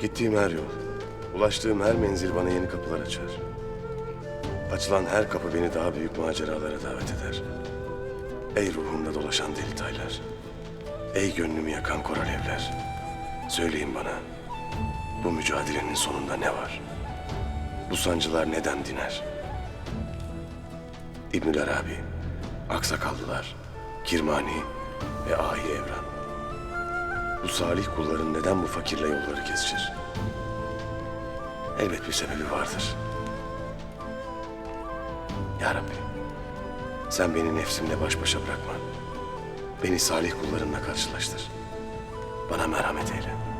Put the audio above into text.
Gittiğim her yol, ulaştığım her menzil bana yeni kapılar açar. Açılan her kapı beni daha büyük maceralara davet eder. Ey ruhumda dolaşan deli. Ey gönlümü yakan kor alevler. Söyleyin bana, bu mücadelenin sonunda ne var? Bu sancılar neden diner? İbnül Arabi, Aksakallılar, Kirmani ve Ahi Evran. Bu salih kulların neden bu fakirle yolları kesişir? Elbet bir sebebi vardır. Ya Rabbi, sen beni nefsimle baş başa bırakma. Beni salih kullarınla karşılaştır. Bana merhamet eyle.